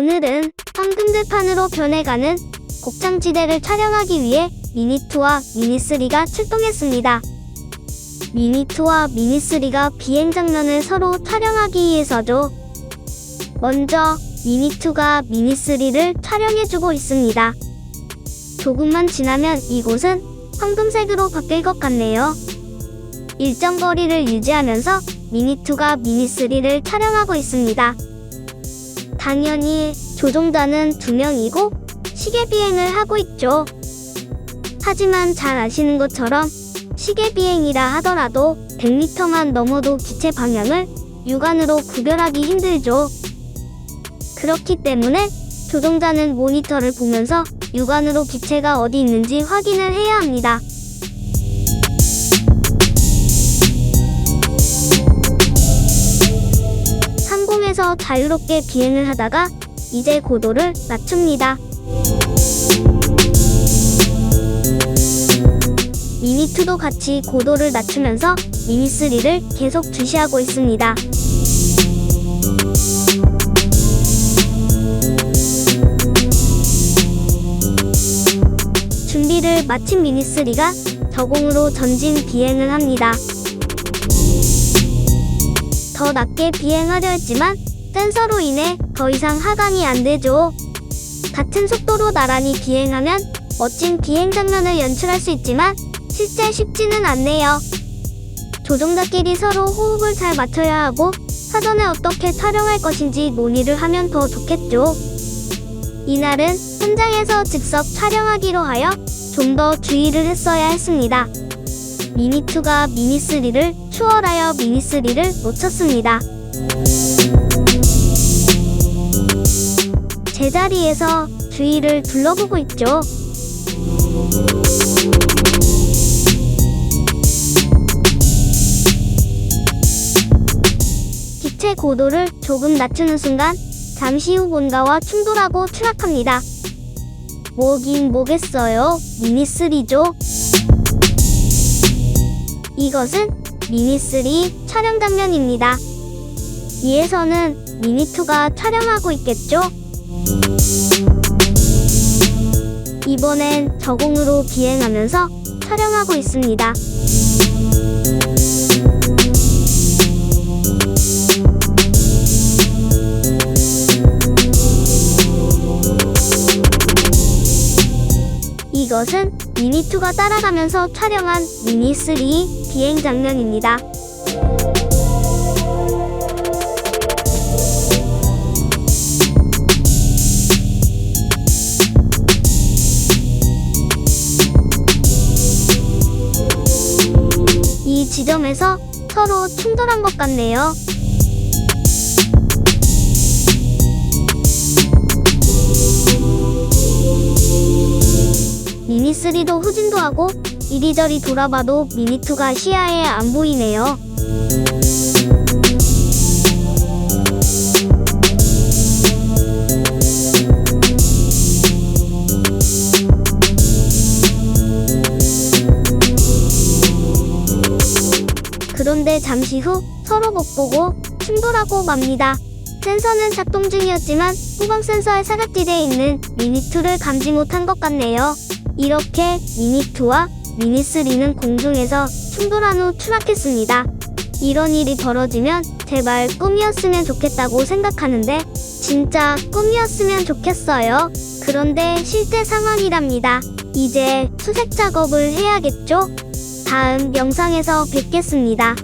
오늘은 황금들판으로 변해가는 곡창지대를 촬영하기 위해 미니2와 미니3가 출동했습니다. 미니2와 미니3가 비행 장면을 서로 촬영하기 위해서죠. 먼저 미니2가 미니3를 촬영해주고 있습니다. 조금만 지나면 이곳은 황금색으로 바뀔 것 같네요. 일정 거리를 유지하면서 미니2가 미니3를 촬영하고 있습니다. 당연히 조종자는 두 명이고 시계 비행을 하고 있죠. 하지만 잘 아시는 것처럼 시계 비행이라 하더라도 100m만 넘어도 기체 방향을 육안으로 구별하기 힘들죠. 그렇기 때문에 조종자는 모니터를 보면서 육안으로 기체가 어디 있는지 확인을 해야 합니다. 상공에서 자유롭게 비행을 하다가 이제 고도를 낮춥니다. 미니2도 같이 고도를 낮추면서 미니3를 계속 주시하고 있습니다. 준비를 마친 미니3가 저공으로 전진 비행을 합니다. 더 낮게 비행하려 했지만 센서로 인해 더 이상 하강이 안 되죠. 같은 속도로 나란히 비행하면 멋진 비행 장면을 연출할 수 있지만 실제 쉽지는 않네요. 조종자끼리 서로 호흡을 잘 맞춰야 하고 사전에 어떻게 촬영할 것인지 논의를 하면 더 좋겠죠. 이날은 현장에서 즉석 촬영하기로 하여 좀 더 주의를 했어야 했습니다. 미니2가 미니3를 추월하여 미니3를 놓쳤습니다. 제자리에서 주위를 둘러보고 있죠. 기체 고도를 조금 낮추는 순간 잠시 후 뭔가와 충돌하고 추락합니다. 뭐긴 뭐겠어요. 미니3죠. 이것은 미니3 촬영 장면입니다. 위에서는 미니2가 촬영하고 있겠죠? 이번엔 저공으로 비행하면서 촬영하고 있습니다. 이것은 미니2가 따라가면서 촬영한 미니3 비행 장면입니다. 지점에서 서로 충돌한 것 같네요. 미니3도 후진도 하고 이리저리 돌아봐도 미니2가 시야에 안 보이네요. 그런데 잠시 후 서로 못 보고 충돌하고 맙니다. 센서는 작동 중이었지만 후방 센서의 사각지대에 있는 미니2를 감지 못한 것 같네요. 이렇게 미니2와 미니3는 공중에서 충돌한 후 추락했습니다. 이런 일이 벌어지면 제발 꿈이었으면 좋겠다고 생각하는데 진짜 꿈이었으면 좋겠어요. 그런데 실제 상황이랍니다. 이제 수색 작업을 해야겠죠? 다음 영상에서 뵙겠습니다.